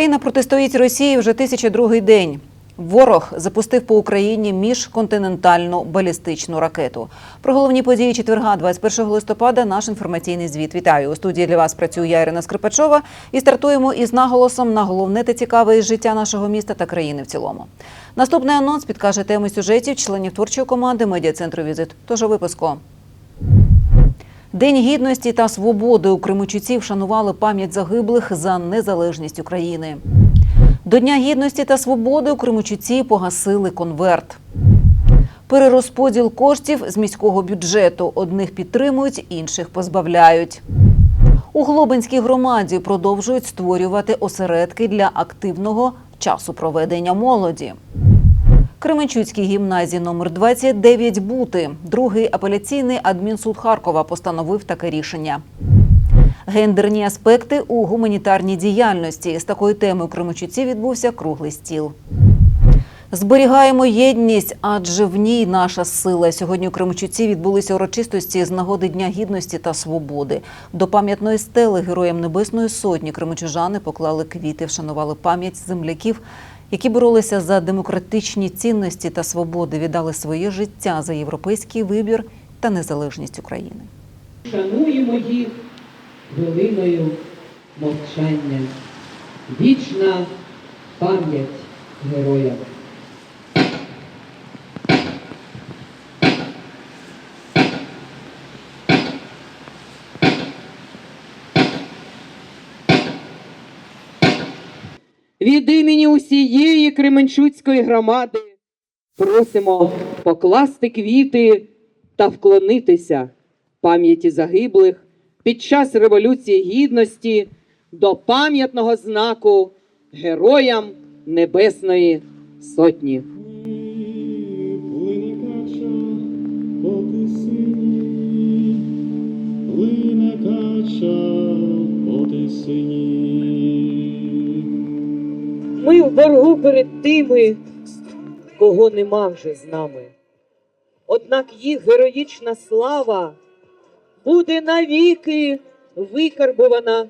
Україна протистоїть Росії вже 1002 день. Ворог запустив по Україні міжконтинентальну балістичну ракету. Про головні події четверга, 21 листопада, наш інформаційний звіт. Вітаю у студії для вас. Працюю я Ірина Скрипачова. І стартуємо із наголосом на головне та цікаве із життя нашого міста та країни в цілому. Наступний анонс підкаже теми сюжетів членів творчої команди медіа центру Візит. Тож у випуску. День гідності та свободи у Кримучуці вшанували пам'ять загиблих за незалежність України. До Дня гідності та свободи у Кримучуці погасили конверт. Перерозподіл коштів з міського бюджету. Одних підтримують, інших позбавляють. У Глобинській громаді продовжують створювати осередки для активного часу проведення молоді. Кременчуцькій гімназії номер 29 бути. Другий апеляційний адмінсуд Харкова постановив таке рішення. Гендерні аспекти у гуманітарній діяльності з такою темою Кременчуці відбувся круглий стіл. Зберігаємо єдність, адже в ній наша сила. Сьогодні у Кременчуці відбулися урочистості з нагоди Дня гідності та свободи. До пам'ятної стели Героям Небесної Сотні кременчужани поклали квіти, вшанували пам'ять земляків, які боролися за демократичні цінності та свободи, віддали своє життя за європейський вибір та незалежність України. Шануємо їх хвилиною мовчання. Вічна пам'ять героям. Від імені усієї Кременчуцької громади просимо покласти квіти та вклонитися пам'яті загиблих під час Революції Гідності до пам'ятного знаку Героям Небесної Сотні. Кача по тисині, Ми в боргу перед тими, кого нема вже з нами. Однак їх героїчна слава буде навіки викарбована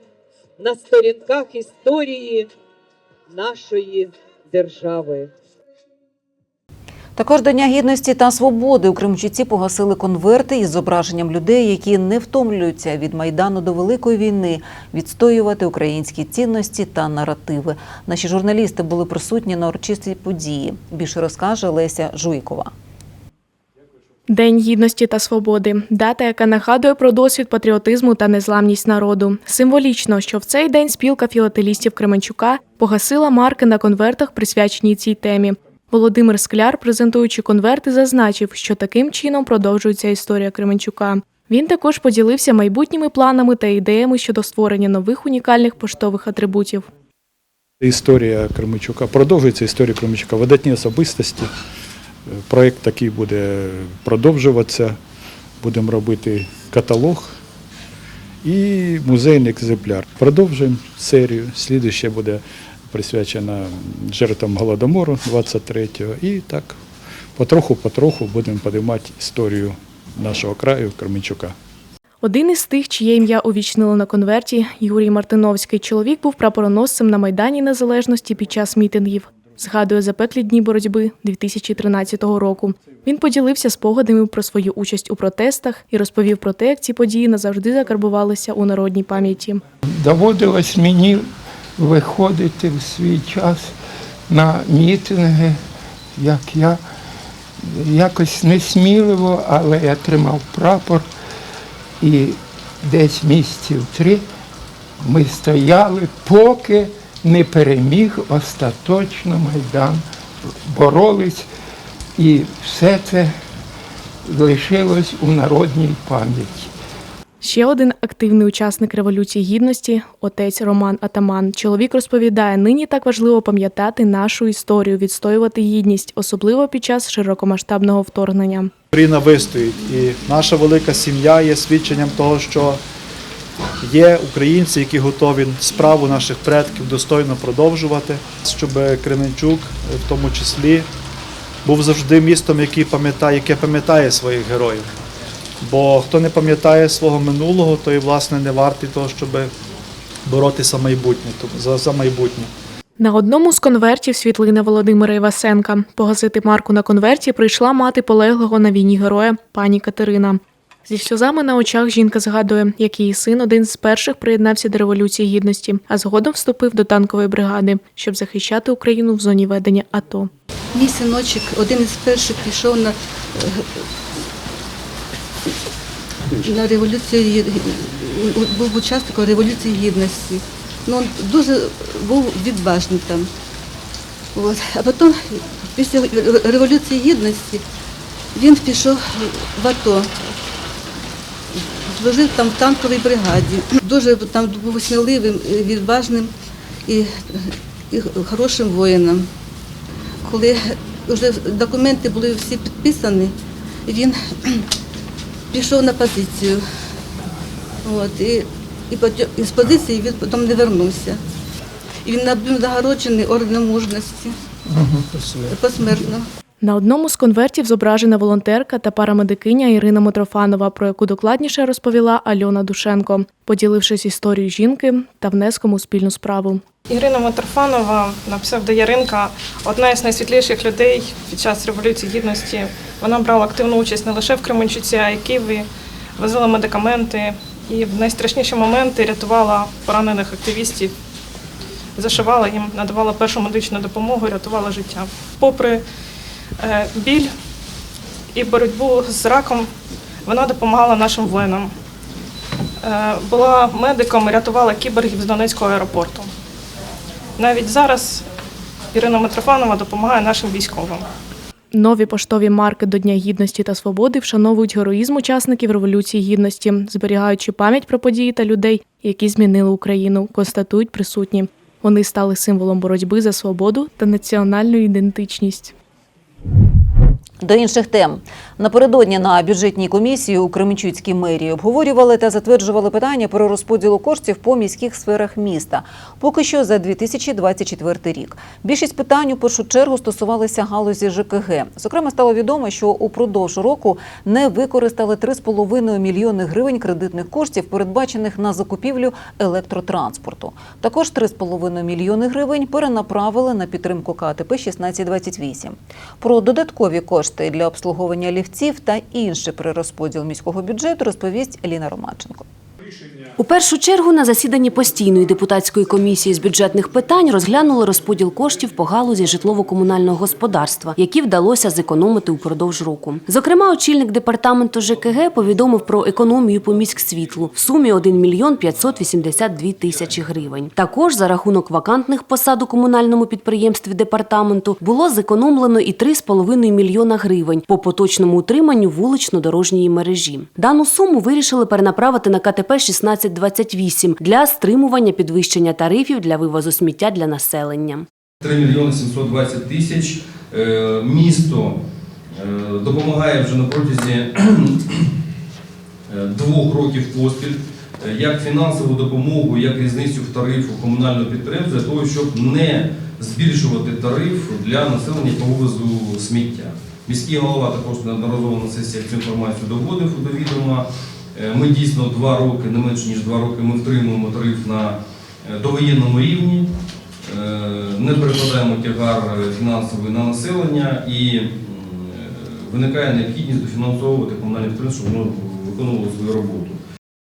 на сторінках історії нашої держави. Також до Дня гідності та свободи у Кримчуці погасили конверти із зображенням людей, які не втомлюються від майдану до великої війни відстоювати українські цінності та наративи. Наші журналісти були присутні на урочистій події. Більше розкаже Леся Жуйкова. День гідності та свободи дата, яка нагадує про досвід патріотизму та незламність народу. Символічно, що в цей день спілка філателістів Кременчука погасила марки на конвертах, присвячені цій темі. Володимир Скляр, презентуючи конверти, зазначив, що таким чином продовжується історія Кременчука. Він також поділився майбутніми планами та ідеями щодо створення нових унікальних поштових атрибутів. Історія Кременчука продовжується історія Кременчука. Видатні особистості. Проєкт такий буде продовжуватися. Будемо робити каталог і музейний екземпляр. Продовжуємо серію. Слідуще буде присвячена жертвам Голодомору 23-го. І так потроху-потроху будемо підіймати історію нашого краю Кременчука. Один із тих, чиє ім'я увічнило на конверті, Юрій Мартиновський. Чоловік був прапороносцем на Майдані Незалежності під час мітингів. Згадує запеклі дні боротьби 2013 року. Він поділився спогадами про свою участь у протестах і розповів про те, як ці події назавжди закарбувалися у народній пам'яті. доводилось мені виходити в свій час на мітинги, як я якось несміливо, але я тримав прапор і десь місяців три ми стояли, поки не переміг остаточно Майдан. Боролись і все це лишилось у народній пам'яті. Ще один активний учасник революції гідності отець Роман Атаман. Чоловік розповідає, нині так важливо пам'ятати нашу історію, відстоювати гідність, особливо під час широкомасштабного вторгнення. Україна вистоїть. І наша велика сім'я є свідченням того, що є українці, які готові справу наших предків достойно продовжувати, щоб Кременчук в тому числі був завжди містом, який пам'ятає, яке пам'ятає своїх героїв. Бо хто не пам'ятає свого минулого, той власне не вартий того, щоб боротися майбутнє, за, за майбутнє. На одному з конвертів світлина Володимира Івасенка. Погасити марку на конверті прийшла мати полеглого на війні героя пані Катерина. Зі сльозами на очах жінка згадує, як її син один з перших приєднався до революції гідності, а згодом вступив до танкової бригади, щоб захищати Україну в зоні ведення АТО. Мій синочок один із перших пішов на, е, на революцію, був учасником Революції Гідності. Ну, він дуже був відважний там. От. А потім, після Революції Гідності, він пішов в АТО. Служив там в танковій бригаді. Дуже там був сміливим, е, відважним і, і хорошим воїном коли вже документи були всі підписані, він пішов на позицію. От, і, і, і з позиції він потім не вернувся. І він був нагороджений орденом мужності посмертно. На одному з конвертів зображена волонтерка та парамедикиня Ірина Митрофанова, про яку докладніше розповіла Альона Душенко, поділившись історією жінки та внеском у спільну справу. Ірина Митрофанова на псевдо Яринка одна із найсвітліших людей під час Революції Гідності. Вона брала активну участь не лише в Кременчуці, а й Києві, возила медикаменти і в найстрашніші моменти рятувала поранених активістів, зашивала їм, надавала першу медичну допомогу, рятувала життя. Попри біль і боротьбу з раком, вона допомагала нашим воїнам. Е, Була медиком, рятувала кіборгів з Донецького аеропорту. Навіть зараз Ірина Митрофанова допомагає нашим військовим. Нові поштові марки до Дня гідності та свободи вшановують героїзм учасників Революції Гідності, зберігаючи пам'ять про події та людей, які змінили Україну, констатують присутні. Вони стали символом боротьби за свободу та національну ідентичність. Thank you. До інших тем напередодні на бюджетній комісії у Кременчуцькій мерії обговорювали та затверджували питання про розподілу коштів по міських сферах міста. Поки що за 2024 рік. Більшість питань у першу чергу стосувалися галузі ЖКГ. Зокрема, стало відомо, що упродовж року не використали 3,5 мільйони гривень кредитних коштів, передбачених на закупівлю електротранспорту. Також 3,5 мільйони гривень перенаправили на підтримку КТП 1628. Про додаткові кошти для обслуговування ліфтів та інший перерозподіл міського бюджету розповість Еліна Романченко. У першу чергу на засіданні постійної депутатської комісії з бюджетних питань розглянули розподіл коштів по галузі житлово-комунального господарства, які вдалося зекономити упродовж року. Зокрема, очільник департаменту ЖКГ повідомив про економію по міськсвітлу в сумі 1 мільйон 582 тисячі гривень. Також за рахунок вакантних посад у комунальному підприємстві департаменту було зекономлено і 3,5 мільйона гривень по поточному утриманню вулично-дорожньої мережі. Дану суму вирішили перенаправити на КТП 1628 для стримування підвищення тарифів для вивозу сміття для населення. 3 мільйони 720 тисяч. Е, Місто е, допомагає вже на протязі е, двох років поспіль як фінансову допомогу, як різницю в тарифу комунального підприємства для того, щоб не збільшувати тариф для населення по вивозу сміття. Міський голова також неодноразово на сесіях цю інформацію доводив до відома. Е, Ми дійсно два роки, не менше ніж два роки, ми втримуємо тариф на е, довоєнному рівні. Е, не перекладаємо тягар фінансовий на населення і виникає необхідність дофінансовувати комунальні підприємство, щоб воно виконувало свою роботу.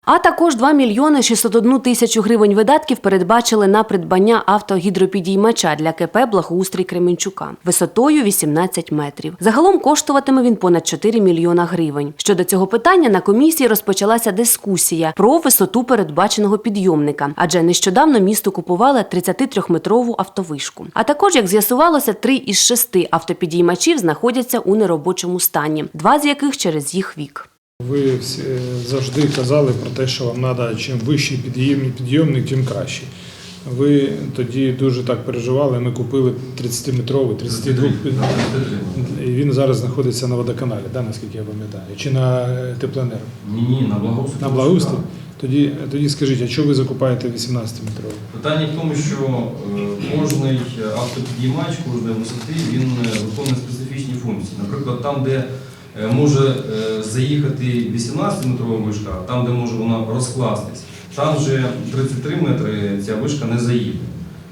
А також 2 мільйони 601 тисячу гривень видатків передбачили на придбання автогідропідіймача для КП «Благоустрій Кременчука» висотою 18 метрів. Загалом коштуватиме він понад 4 мільйона гривень. Щодо цього питання на комісії розпочалася дискусія про висоту передбаченого підйомника, адже нещодавно місто купувало 33-метрову автовишку. А також, як з'ясувалося, три із шести автопідіймачів знаходяться у неробочому стані, два з яких через їх вік. Ви е, завжди казали про те, що вам треба чим вищий підйомник, тим краще. Ви тоді дуже так переживали. Ми купили 30-метровий, 32 і він зараз знаходиться на водоканалі, да, наскільки я пам'ятаю, чи на е, теплоенерго. Ні, ні, на благоустрій. На благоустрій. Тоді, тоді скажіть, а чого ви закупаєте 18-метровий? Питання в тому, що е, кожний автопідіймач, кожної висоти, він виконує специфічні функції. Наприклад, там, де може е, заїхати 18-метрова вишка, там, де може вона розкластись, там вже 33 метри ця вишка не заїде.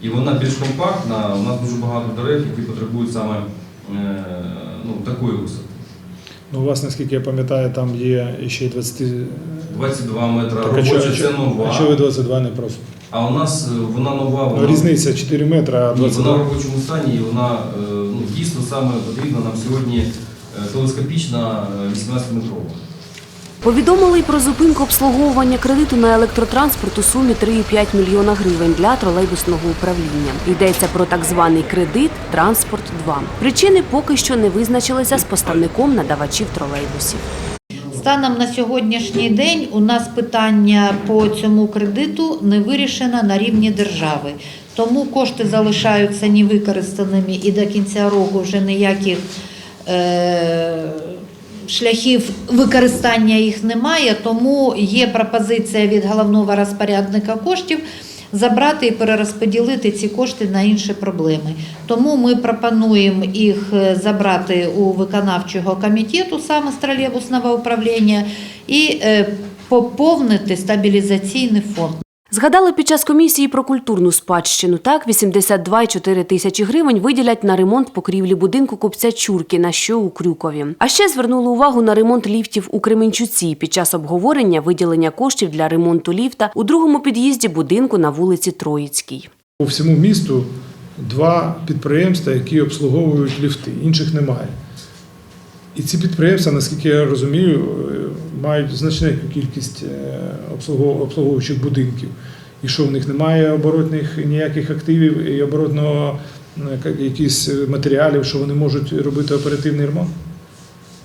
і вона більш компактна. У нас дуже багато дерев, які потребують саме е, ну, такої висоти. Ну, у вас, наскільки я пам'ятаю, там є ще й 20... 22 метри Так, робоча, це нова. А що ви 22 не просто? А у нас е, вона нова, Ну, вона, різниця 4 метри, а Ні, вона в робочому стані, і вона е, ну, дійсно саме потрібна нам сьогодні е, телескопічна е, 18-метрова. Повідомили й про зупинку обслуговування кредиту на електротранспорт у сумі 3,5 мільйона гривень для тролейбусного управління. Йдеться про так званий кредит Транспорт 2 Причини поки що не визначилися з поставником надавачів тролейбусів. Станом на сьогоднішній день у нас питання по цьому кредиту не вирішено на рівні держави. Тому кошти залишаються невикористаними і до кінця року вже ніяких е, шляхів використання їх немає. Тому є пропозиція від головного розпорядника коштів забрати і перерозподілити ці кошти на інші проблеми. Тому ми пропонуємо їх е, забрати у виконавчого комітету саме з тролейбусного управління і е, поповнити стабілізаційний фонд. Згадали під час комісії про культурну спадщину. Так, 82,4 тисячі гривень виділять на ремонт покрівлі будинку купця Чуркіна, що у Крюкові. А ще звернули увагу на ремонт ліфтів у Кременчуці під час обговорення виділення коштів для ремонту ліфта у другому під'їзді будинку на вулиці Троїцькій. По всьому місту два підприємства, які обслуговують ліфти, інших немає. І ці підприємства, наскільки я розумію, мають значну кількість е, обслуговуючих будинків. І що в них немає оборотних ніяких активів і оборотного е, якісь матеріалів, що вони можуть робити оперативний ремонт?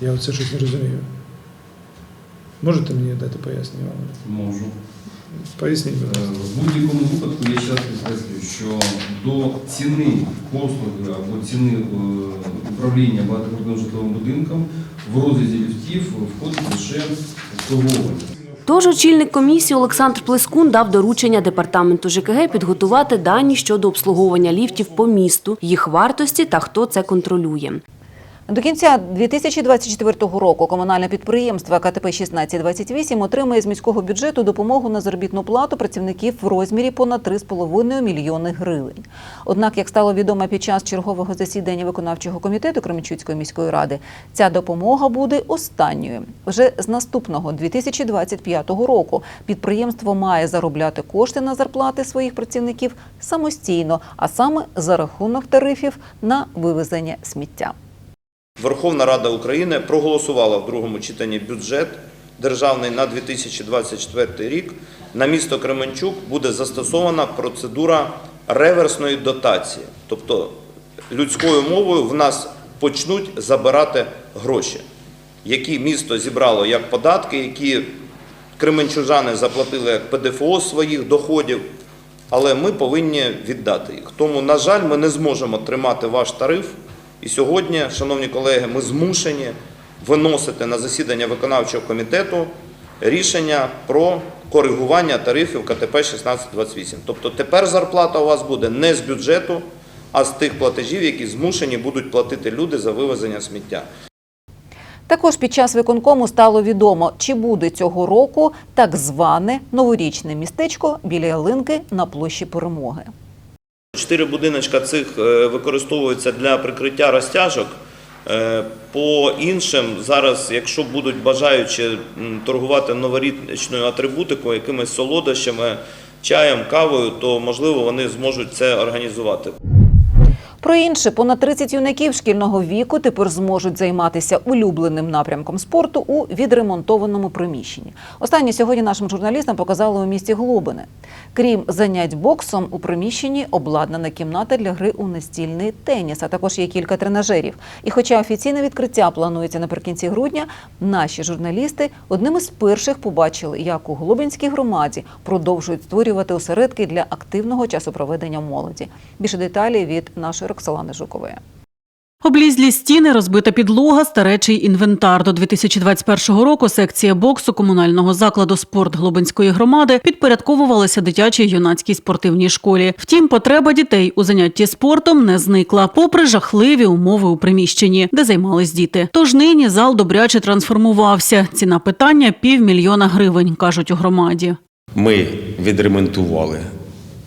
Я оце щось не розумію. Можете мені дати пояснення? Можу. Поясніть, будь Е, ласка. В будь-якому випадку я ще раз підкреслюю, що до ціни послуги або ціни е, управління багатоквартирним житловим будинком в розрізі ліфтів входить лише обслуговування. Тож очільник комісії Олександр Плескун дав доручення департаменту ЖКГ підготувати дані щодо обслуговування ліфтів по місту, їх вартості та хто це контролює. До кінця 2024 року комунальне підприємство КТП 1628 отримає з міського бюджету допомогу на заробітну плату працівників в розмірі понад 3,5 мільйони гривень. Однак, як стало відомо під час чергового засідання виконавчого комітету Кременчуцької міської ради, ця допомога буде останньою. Вже з наступного 2025 року підприємство має заробляти кошти на зарплати своїх працівників самостійно, а саме за рахунок тарифів на вивезення сміття. Верховна Рада України проголосувала в другому читанні бюджет державний на 2024 рік. На місто Кременчук буде застосована процедура реверсної дотації. Тобто людською мовою в нас почнуть забирати гроші, які місто зібрало як податки, які кременчужани заплатили як ПДФО своїх доходів, але ми повинні віддати їх. Тому, на жаль, ми не зможемо тримати ваш тариф. І сьогодні, шановні колеги, ми змушені виносити на засідання виконавчого комітету рішення про коригування тарифів КТП 1628. Тобто тепер зарплата у вас буде не з бюджету, а з тих платежів, які змушені будуть платити люди за вивезення сміття. Також під час виконкому стало відомо, чи буде цього року так зване новорічне містечко біля ялинки на площі перемоги. Чотири будиночка цих е, використовуються для прикриття розтяжок. Е, По іншим зараз, якщо будуть бажаючи торгувати новорічною атрибутикою, якимись солодощами, чаєм, кавою, то можливо вони зможуть це організувати. Про інше, понад 30 юнаків шкільного віку тепер зможуть займатися улюбленим напрямком спорту у відремонтованому приміщенні. Останнє сьогодні нашим журналістам показали у місті Глобине. Крім занять боксом, у приміщенні обладнана кімната для гри у настільний теніс, а також є кілька тренажерів. І хоча офіційне відкриття планується наприкінці грудня, наші журналісти одним із перших побачили, як у Глобинській громаді продовжують створювати осередки для активного часопроведення молоді. Більше деталі від нашої Роксолани Жукової. Облізлі стіни, розбита підлога, старечий інвентар. До 2021 року секція боксу комунального закладу спорт Глобинської громади підпорядковувалася дитячій юнацькій спортивній школі. Втім, потреба дітей у занятті спортом не зникла, попри жахливі умови у приміщенні, де займались діти. Тож нині зал добряче трансформувався. Ціна питання півмільйона гривень, кажуть у громаді. Ми відремонтували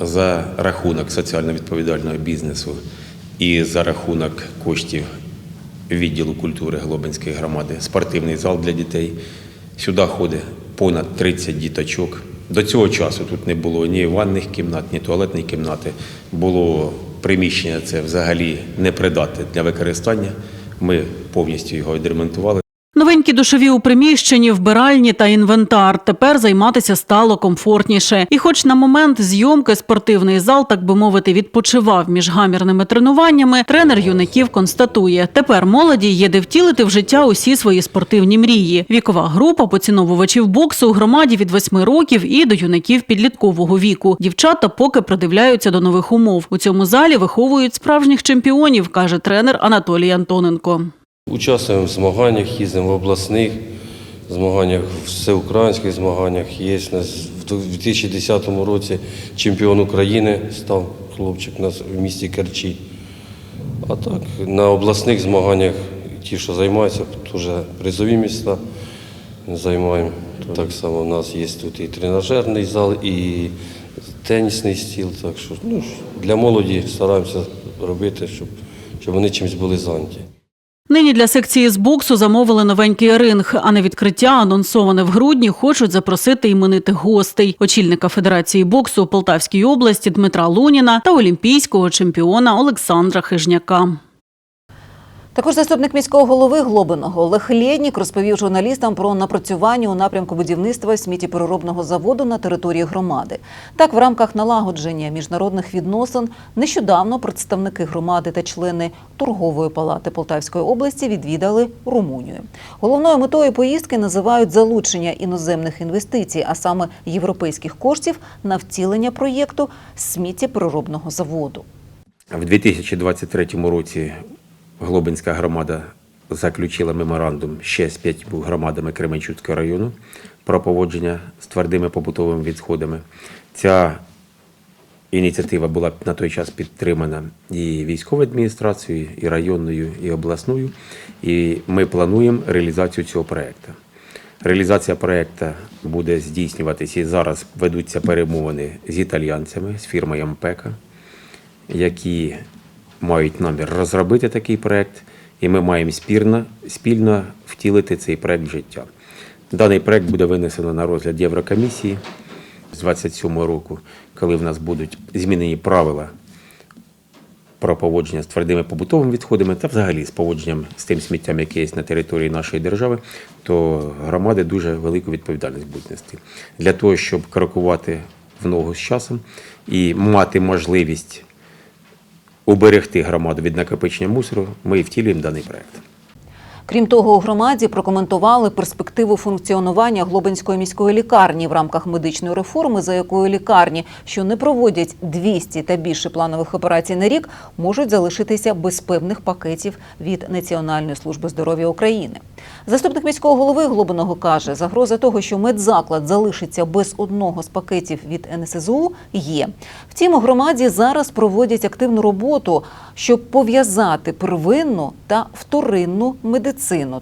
за рахунок соціально відповідального бізнесу і за рахунок коштів відділу культури Глобинської громади спортивний зал для дітей. Сюди ходить понад 30 діточок. До цього часу тут не було ні ванних кімнат, ні туалетної кімнати. Було приміщення це взагалі непридатне для використання. Ми повністю його відремонтували. Новенькі душові у приміщенні, вбиральні та інвентар. Тепер займатися стало комфортніше. І, хоч на момент зйомки спортивний зал, так би мовити, відпочивав між гамірними тренуваннями, тренер юнаків констатує: тепер молоді є де втілити в життя усі свої спортивні мрії. Вікова група поціновувачів боксу у громаді від 8 років і до юнаків підліткового віку. Дівчата поки придивляються до нових умов. У цьому залі виховують справжніх чемпіонів, каже тренер Анатолій Антоненко. Участвуємо в змаганнях, їздимо в обласних змаганнях, в всеукраїнських змаганнях. Є в 2010 році чемпіон України став хлопчик у нас в місті Керчі. А так, на обласних змаганнях ті, що займаються, теж призові міста займаємо. Так само у нас є тут і тренажерний зал, і тенісний стіл. Так що ну, для молоді стараємося робити, щоб, щоб вони чимось були зайняті. Нині для секції з боксу замовили новенький ринг, а на відкриття, анонсоване в грудні, хочуть запросити іменитих гостей, очільника Федерації боксу у Полтавській області Дмитра Луніна та олімпійського чемпіона Олександра Хижняка. Також заступник міського голови Глобиного Олег Лєднік розповів журналістам про напрацювання у напрямку будівництва сміттєпереробного заводу на території громади. Так, в рамках налагодження міжнародних відносин нещодавно представники громади та члени торгової палати Полтавської області відвідали Румунію. Головною метою поїздки називають залучення іноземних інвестицій, а саме європейських коштів на втілення проєкту сміттєпереробного заводу. В 2023 році Глобинська громада заключила меморандум ще з п'ятьма громадами Кременчуцького району про поводження з твердими побутовими відходами. Ця ініціатива була на той час підтримана і військовою адміністрацією, і районною, і обласною. І ми плануємо реалізацію цього проєкту. Реалізація проєкту буде здійснюватися і зараз ведуться перемовини з італійцями, з фірмою Ампека, які мають намір розробити такий проєкт, і ми маємо спірно, спільно втілити цей проєкт в життя. Даний проєкт буде винесено на розгляд Єврокомісії з 27 року, коли в нас будуть змінені правила про поводження з твердими побутовими відходами та взагалі з поводженням з тим сміттям, яке є на території нашої держави, то громади дуже велику відповідальність будуть нести. Для того, щоб крокувати в ногу з часом і мати можливість уберегти громаду від накопичення мусору, ми і втілюємо даний проект. Крім того, у громаді прокоментували перспективу функціонування Глобинської міської лікарні в рамках медичної реформи, за якою лікарні, що не проводять 200 та більше планових операцій на рік, можуть залишитися без певних пакетів від Національної служби здоров'я України. Заступник міського голови Глобиного каже, загроза того, що медзаклад залишиться без одного з пакетів від НСЗУ, є. Втім, у громаді зараз проводять активну роботу, щоб пов'язати первинну та вторинну медицину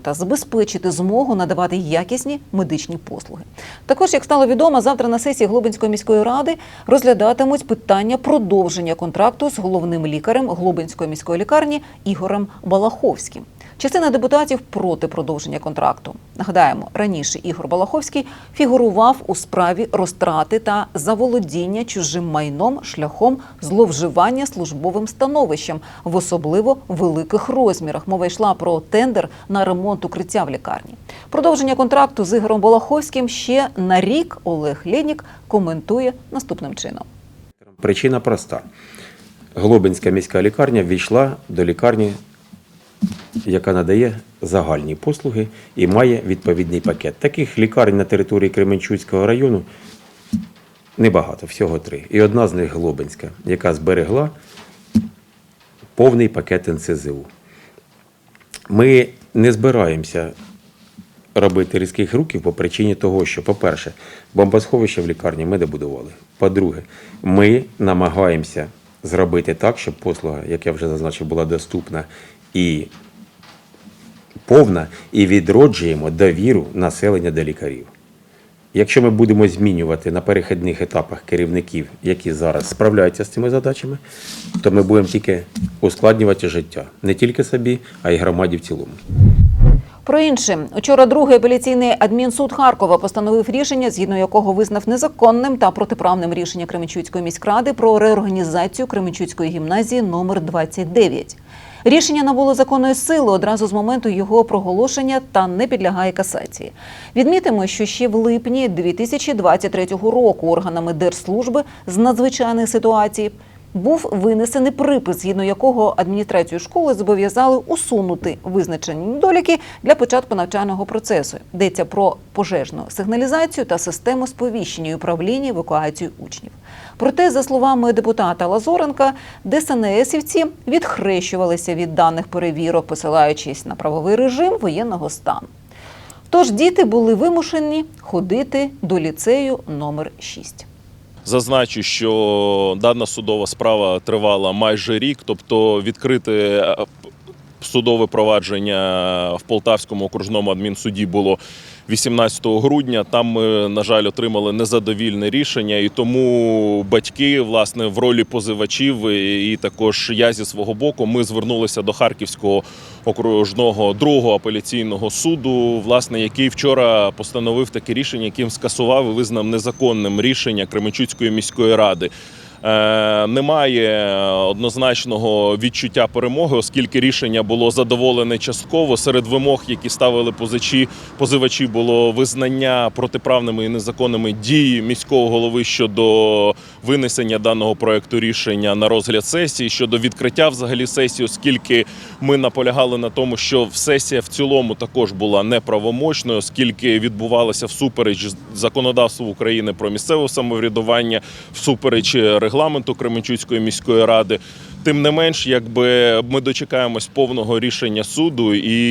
та забезпечити змогу надавати якісні медичні послуги. Також, як стало відомо, завтра на сесії Глобинської міської ради розглядатимуть питання продовження контракту з головним лікарем Глобинської міської лікарні Ігорем Балаховським. Частина депутатів проти продовження контракту. Нагадаємо, раніше Ігор Балаховський фігурував у справі розтрати та заволодіння чужим майном шляхом зловживання службовим становищем в особливо великих розмірах. Мова йшла про тендер на ремонт укриття в лікарні. Продовження контракту з Ігорем Балаховським ще на рік Олег Лєнік коментує наступним чином. Причина проста: Глобинська міська лікарня ввійшла до лікарні, яка надає загальні послуги і має відповідний пакет. Таких лікарень на території Кременчуцького району небагато, всього три. І одна з них Глобинська, яка зберегла повний пакет НСЗУ. Ми не збираємося робити різких руків по причині того, що, по-перше, бомбосховище в лікарні ми не будували. По-друге, ми намагаємося зробити так, щоб послуга, як я вже зазначив, була доступна і повна, і відроджуємо довіру населення до лікарів. Якщо ми будемо змінювати на перехідних етапах керівників, які зараз справляються з цими задачами, то ми будемо тільки ускладнювати життя не тільки собі, а й громаді в цілому. Про інше, учора другий апеляційний адмінсуд Харкова постановив рішення, згідно якого визнав незаконним та протиправним рішення Кременчуцької міськради про реорганізацію Кременчуцької гімназії номер 29. Рішення набуло законної сили одразу з моменту його проголошення та не підлягає касації. Відмітимо, що ще в липні 2023 року органами Держслужби з надзвичайних ситуацій був винесений припис, згідно якого адміністрацію школи зобов'язали усунути визначені недоліки для початку навчального процесу. Йдеться про пожежну сигналізацію та систему сповіщення і управління евакуацією учнів. Проте, за словами депутата Лазоренка, ДСНСівці відхрещувалися від даних перевірок, посилаючись на правовий режим воєнного стану. Тож діти були вимушені ходити до ліцею номер 6. Зазначу, що дана судова справа тривала майже рік, тобто відкрите е, судове провадження в Полтавському окружному адмінсуді було 18 грудня. Там ми, на жаль, отримали незадовільне рішення, і тому батьки, власне, в ролі позивачів і також я зі свого боку, ми звернулися до Харківського окружного другого апеляційного суду, власне, який вчора постановив таке рішення, яким скасував і визнав незаконним рішення Кременчуцької міської ради. Е, Немає однозначного відчуття перемоги, оскільки рішення було задоволене частково. Серед вимог, які ставили позичі, позивачі, було визнання протиправними і незаконними дії міського голови щодо винесення даного проекту рішення на розгляд сесії, щодо відкриття взагалі сесії, оскільки ми наполягали на тому, що сесія в цілому також була неправомочною, оскільки відбувалася всупереч законодавству України про місцеве самоврядування, всупереч регламенту Кременчуцької міської ради. Тим не менш, якби ми дочекаємось повного рішення суду і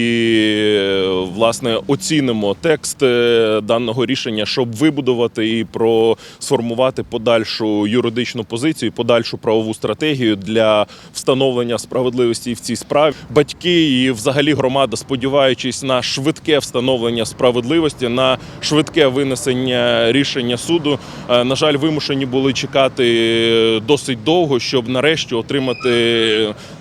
власне оцінимо текст е, даного рішення, щоб вибудувати і про сформувати подальшу юридичну позицію, подальшу правову стратегію для встановлення справедливості в цій справі. Батьки і взагалі громада, сподіваючись на швидке встановлення справедливості, на швидке винесення рішення суду, е, на жаль, вимушені були чекати досить довго, щоб нарешті отримати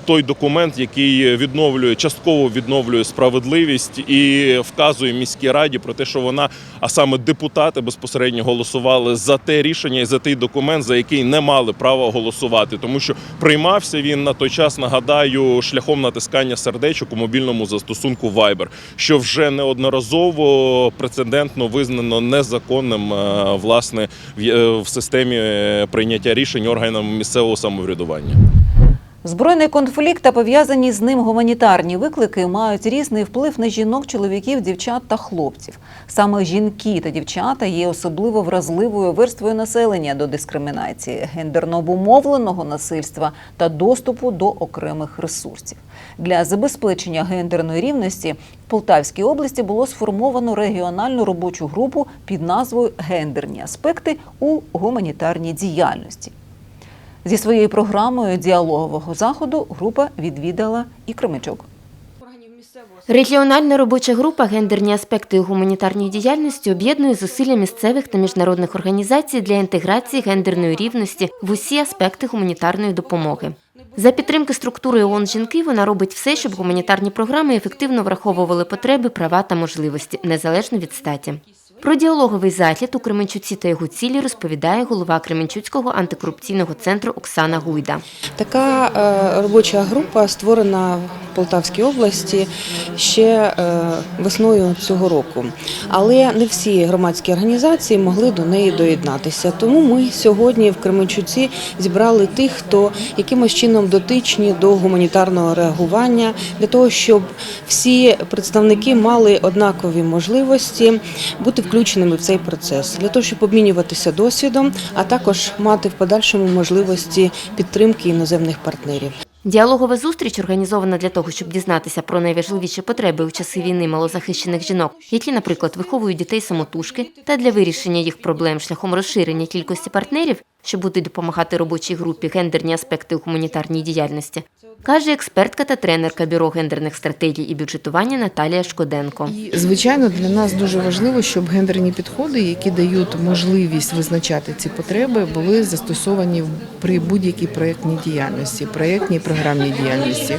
той документ, який відновлює частково відновлює справедливість і вказує міській раді про те, що вона, а саме депутати безпосередньо голосували за те рішення і за той документ, за який не мали права голосувати, тому що приймався він на той час, нагадаю, шляхом натискання сердечок у мобільному застосунку Viber, що вже неодноразово прецедентно визнано незаконним е, власне в е, системі е, прийняття рішень органами місцевого самоврядування. Збройний конфлікт та пов'язані з ним гуманітарні виклики мають різний вплив на жінок, чоловіків, дівчат та хлопців. Саме жінки та дівчата є особливо вразливою верствою населення до дискримінації, гендерно обумовленого насильства та доступу до окремих ресурсів. Для забезпечення гендерної рівності в Полтавській області було сформовано регіональну робочу групу під назвою Гендерні аспекти у гуманітарній діяльності. Зі своєю програмою діалогового заходу група відвідала і Кременчук. Регіональна робоча група гендерні аспекти у гуманітарній діяльності об'єднує зусилля місцевих та міжнародних організацій для інтеграції гендерної рівності в усі аспекти гуманітарної допомоги. За підтримки структури ООН жінки вона робить все, щоб гуманітарні програми ефективно враховували потреби, права та можливості незалежно від статі. Про діалоговий захід у Кременчуці та його цілі розповідає голова Кременчуцького антикорупційного центру Оксана Гуйда. Така е, робоча група створена в Полтавській області ще е, весною цього року. Але не всі громадські організації могли до неї доєднатися. Тому ми сьогодні в Кременчуці зібрали тих, хто якимось чином дотичні до гуманітарного реагування, для того, щоб всі представники мали однакові можливості бути включеними в цей процес, для того, щоб обмінюватися досвідом, а також мати в подальшому можливості підтримки іноземних партнерів. Діалогова зустріч організована для того, щоб дізнатися про найважливіші потреби у часи війни малозахищених жінок, які, наприклад, виховують дітей самотужки, та для вирішення їх проблем шляхом розширення кількості партнерів що будуть допомагати робочій групі гендерні аспекти у гуманітарній діяльності, каже експертка та тренерка бюро гендерних стратегій і бюджетування Наталія Шкоденко. Звичайно, для нас дуже важливо, щоб гендерні підходи, які дають можливість визначати ці потреби, були застосовані при будь-якій проєктній діяльності, проєктній програмній діяльності.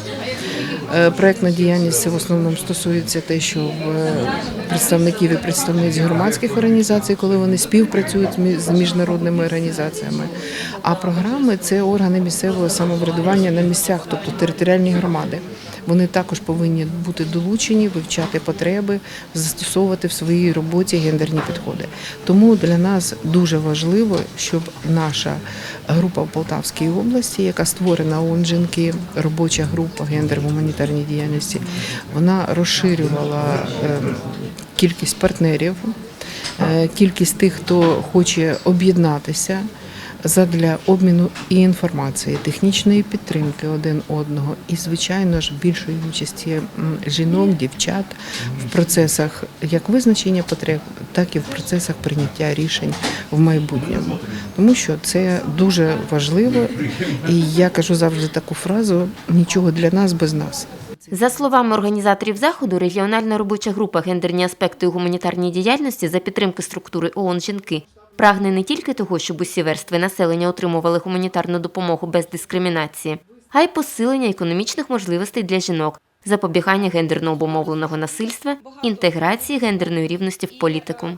Е, Проєктна діяльність в основному стосується те, що е, представників і представниць громадських організацій, коли вони співпрацюють з міжнародними організаціями. А програми це органи місцевого самоврядування на місцях, тобто територіальні громади. Вони також повинні бути долучені, вивчати потреби, застосовувати в своїй роботі гендерні підходи. Тому для нас дуже важливо, щоб наша група в Полтавській області, яка створена ООН жінки, робоча група гендер в гуманітарній діяльності, вона розширювала ем, кількість партнерів, е, кількість тих, хто хоче об'єднатися задля обміну і інформації, технічної підтримки один одного і, звичайно ж, більшої участі жінок, дівчат в процесах як визначення потреб, так і в процесах прийняття рішень в майбутньому. Тому що це дуже важливо, і я кажу завжди таку фразу: нічого для нас без нас. За словами організаторів заходу, регіональна робоча група гендерні аспекти у гуманітарній діяльності за підтримки структури ООН жінки прагне не тільки того, щоб усі верстви населення отримували гуманітарну допомогу без дискримінації, а й посилення економічних можливостей для жінок, запобігання гендерно обумовленого насильства, інтеграції гендерної рівності в політику.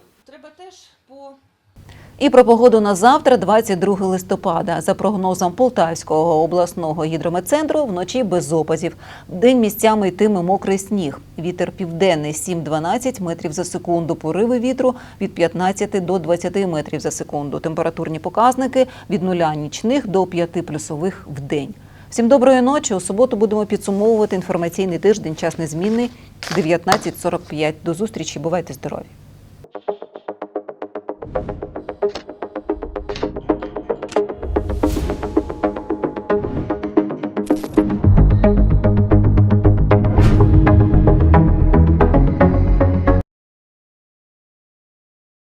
І про погоду на завтра, 22 листопада. За прогнозом Полтавського обласного гідрометцентру, вночі без опадів. День місцями йтиме мокрий сніг. Вітер південний 7-12 метрів за секунду. Пориви вітру від 15 до 20 метрів за секунду. Температурні показники від нуля нічних до 5 плюсових в день. Всім доброї ночі. У суботу будемо підсумовувати інформаційний тиждень. Час незмінний 19.45. До зустрічі. Бувайте здорові.